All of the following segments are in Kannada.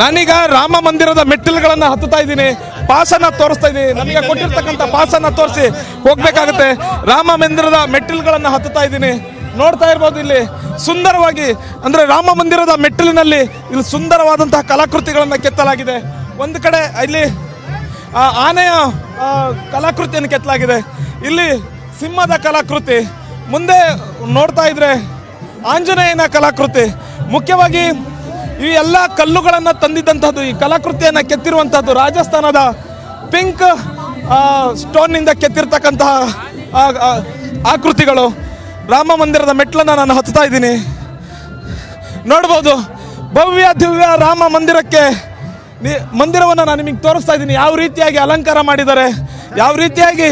ನಾನೀಗ ರಾಮ ಮಂದಿರದ ಮೆಟ್ಟಿಲುಗಳನ್ನ ಹತ್ತುತ್ತಾ ಇದ್ದೀನಿ. ಪಾಸನ್ನ ತೋರಿಸ್ತಾ ಇದ್ದೀನಿ. ನನಗೆ ಕೊಟ್ಟಿರ್ತಕ್ಕಂಥ ಪಾಸನ್ನ ತೋರಿಸಿ ಹೋಗ್ಬೇಕಾಗುತ್ತೆ. ರಾಮ ಮಂದಿರದ ಮೆಟ್ಟಿಲುಗಳನ್ನ ಹತ್ತುತ್ತಾ ಇದ್ದೀನಿ. ನೋಡ್ತಾ ಇರ್ಬೋದು ಇಲ್ಲಿ. ಸುಂದರವಾಗಿ, ಅಂದ್ರೆ ರಾಮ ಮಂದಿರದ ಮೆಟ್ಟಿಲಿನಲ್ಲಿ ಇಲ್ಲಿ ಸುಂದರವಾದಂತಹ ಕಲಾಕೃತಿಗಳನ್ನ ಕೆತ್ತಲಾಗಿದೆ. ಒಂದು ಕಡೆ ಇಲ್ಲಿ ಆನೆಯ ಕಲಾಕೃತಿಯನ್ನು ಕೆತ್ತಲಾಗಿದೆ. ಇಲ್ಲಿ ಸಿಂಹದ ಕಲಾಕೃತಿ. ಮುಂದೆ ನೋಡ್ತಾ ಇದ್ರೆ ಆಂಜನೇಯನ ಕಲಾಕೃತಿ. ಮುಖ್ಯವಾಗಿ ಈ ಎಲ್ಲ ಕಲ್ಲುಗಳನ್ನ ತಂದಿದ್ದಂಥದ್ದು ಈ ಕಲಾಕೃತಿಯನ್ನ ಕೆತ್ತಿರುವಂಥದ್ದು ರಾಜಸ್ಥಾನದ ಪಿಂಕ್ ಸ್ಟೋನ್ನಿಂದ ಕೆತ್ತಿರ್ತಕ್ಕಂತಹ ಆಕೃತಿಗಳು. ರಾಮ ಮಂದಿರದ ಮೆಟ್ಲನ್ನು ನಾನು ಹತ್ತಾ ಇದ್ದೀನಿ. ನೋಡ್ಬೋದು, ಭವ್ಯ ದಿವ್ಯ ರಾಮ ಮಂದಿರಕ್ಕೆ ಮಂದಿರವನ್ನ ನಾನು ನಿಮಗೆ ತೋರಿಸ್ತಾ ಇದ್ದೀನಿ. ಯಾವ ರೀತಿಯಾಗಿ ಅಲಂಕಾರ ಮಾಡಿದ್ದಾರೆ, ಯಾವ ರೀತಿಯಾಗಿ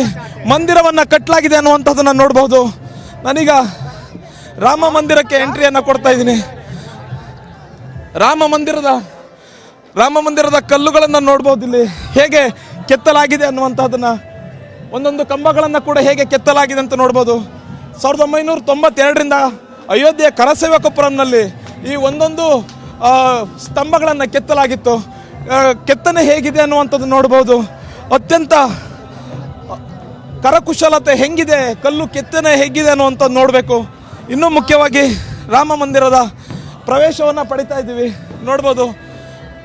ಮಂದಿರವನ್ನು ಕಟ್ಟಲಾಗಿದೆ ಅನ್ನುವಂಥದ್ದನ್ನು ನೋಡ್ಬೋದು. ನಾನೀಗ ರಾಮ ಮಂದಿರಕ್ಕೆ ಎಂಟ್ರಿಯನ್ನ ಕೊಡ್ತಾ ಇದ್ದೀನಿ. ರಾಮ ಮಂದಿರದ ರಾಮ ಮಂದಿರದ ಕಲ್ಲುಗಳನ್ನು ನೋಡ್ಬೋದು ಇಲ್ಲಿ. ಹೇಗೆ ಕೆತ್ತಲಾಗಿದೆ ಅನ್ನುವಂಥದ್ದನ್ನ ಒಂದೊಂದು ಕಂಬಗಳನ್ನು ಕೂಡ ಹೇಗೆ ಕೆತ್ತಲಾಗಿದೆ ಅಂತ ನೋಡ್ಬೋದು. ಸಾವಿರದ ಒಂಬೈನೂರ ತೊಂಬತ್ತೆರಡರಿಂದ ಅಯೋಧ್ಯೆ ಕರಸೇವಕಪುರಂನಲ್ಲಿ ಈ ಒಂದೊಂದು ಸ್ತಂಭಗಳನ್ನು ಸ್ತಂಭಗಳನ್ನ ಕೆತ್ತಲಾಗಿತ್ತು. ಕೆತ್ತನೆ ಹೇಗಿದೆ ಅನ್ನುವಂಥದ್ದು ನೋಡ್ಬೋದು. ಅತ್ಯಂತ, ಕರಕುಶಲತೆ ಹೆಂಗಿದೆ, ಕಲ್ಲು ಕೆತ್ತನೆ ಹೇಗಿದೆ ಅನ್ನುವಂಥದ್ದು ನೋಡಬೇಕು. ಇನ್ನೂ ಮುಖ್ಯವಾಗಿ ರಾಮ ಮಂದಿರದ ಪ್ರವೇಶವನ್ನು ಪಡಿತಾ ಇದ್ದೀವಿ. ನೋಡ್ಬೋದು,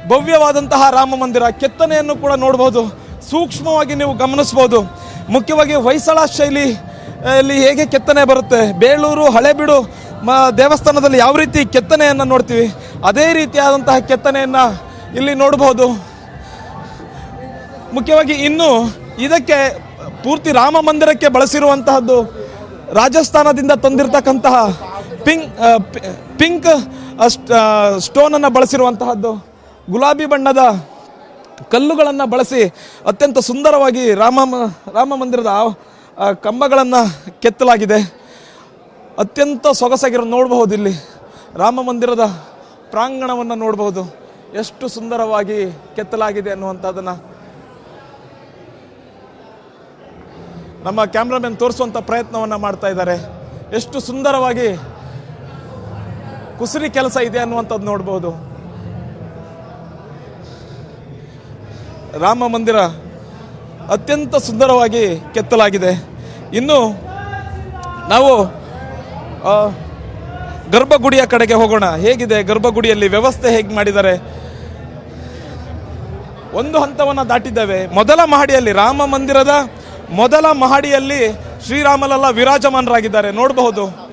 ಭವ್ಯವಾದಂತಹ ರಾಮ ಮಂದಿರ ಕೆತ್ತನೆಯನ್ನು ಕೂಡ ನೋಡ್ಬೋದು. ಸೂಕ್ಷ್ಮವಾಗಿ ನೀವು ಗಮನಿಸ್ಬೋದು. ಮುಖ್ಯವಾಗಿ ಹೊಯ್ಸಳ ಶೈಲಿ ಅಲ್ಲಿ ಹೇಗೆ ಕೆತ್ತನೆ ಬರುತ್ತೆ, ಬೇಳೂರು, ಹಳೆಬೀಡು, ಮ, ದೇವಸ್ಥಾನದಲ್ಲಿ ಯಾವ ರೀತಿ ಕೆತ್ತನೆಯನ್ನು ನೋಡ್ತೀವಿ, ಅದೇ ರೀತಿಯಾದಂತಹ ಕೆತ್ತನೆಯನ್ನು ಇಲ್ಲಿ ನೋಡ್ಬೋದು. ಮುಖ್ಯವಾಗಿ ಇನ್ನು ಇದಕ್ಕೆ ಪೂರ್ತಿ ರಾಮ ಮಂದಿರಕ್ಕೆ ಬಳಸಿರುವಂತಹದ್ದು ರಾಜಸ್ಥಾನದಿಂದ ತಂದಿರತಕ್ಕಂತಹ ಪಿಂಕ್ ಪಿಂಕ್ ಸ್ಟೋನ್ ಅನ್ನು ಬಳಸಿರುವಂತಹದ್ದು ಗುಲಾಬಿ ಬಣ್ಣದ ಕಲ್ಲುಗಳನ್ನು ಬಳಸಿ ಅತ್ಯಂತ ಸುಂದರವಾಗಿ ರಾಮ ರಾಮ ಮಂದಿರದ ಕಂಬಗಳನ್ನು ಕೆತ್ತಲಾಗಿದೆ. ಅತ್ಯಂತ ಸೊಗಸಾಗಿರೋ ನೋಡಬಹುದು ಇಲ್ಲಿ. ರಾಮ ಮಂದಿರದ ಪ್ರಾಂಗಣವನ್ನು ನೋಡಬಹುದು. ಎಷ್ಟು ಸುಂದರವಾಗಿ ಕೆತ್ತಲಾಗಿದೆ ಅನ್ನುವಂಥದ್ದನ್ನು. ನಮ್ಮ ಕ್ಯಾಮ್ರಾಮನ್ ತೋರಿಸುವಂಥ ಪ್ರಯತ್ನವನ್ನು ಮಾಡ್ತಾ ಇದ್ದಾರೆ. ಎಷ್ಟು ಸುಂದರವಾಗಿ ಕುಸುರಿ ಕೆಲಸ ಇದೆ ಅನ್ನುವಂಥದ್ದು ನೋಡ್ಬೋದು. ರಾಮ ಮಂದಿರ ಅತ್ಯಂತ ಸುಂದರವಾಗಿ ಕೆತ್ತಲಾಗಿದೆ. ಇನ್ನು ನಾವು ಗರ್ಭಗುಡಿಯ ಕಡೆಗೆ ಹೋಗೋಣ. ಹೇಗಿದೆ ಗರ್ಭಗುಡಿಯಲ್ಲಿ ವ್ಯವಸ್ಥೆ ಹೇಗೆ ಮಾಡಿದ್ದಾರೆ? ಒಂದು ಹಂತವನ್ನು ದಾಟಿದ್ದೇವೆ. ಮೊದಲ ಮಹಡಿಯಲ್ಲಿ ರಾಮ ಮಂದಿರದ ಮೊದಲ ಮಹಡಿಯಲ್ಲಿ ಶ್ರೀರಾಮಲಲ್ಲ ವಿರಾಜಮಾನರಾಗಿದ್ದಾರೆ. ನೋಡಬಹುದು.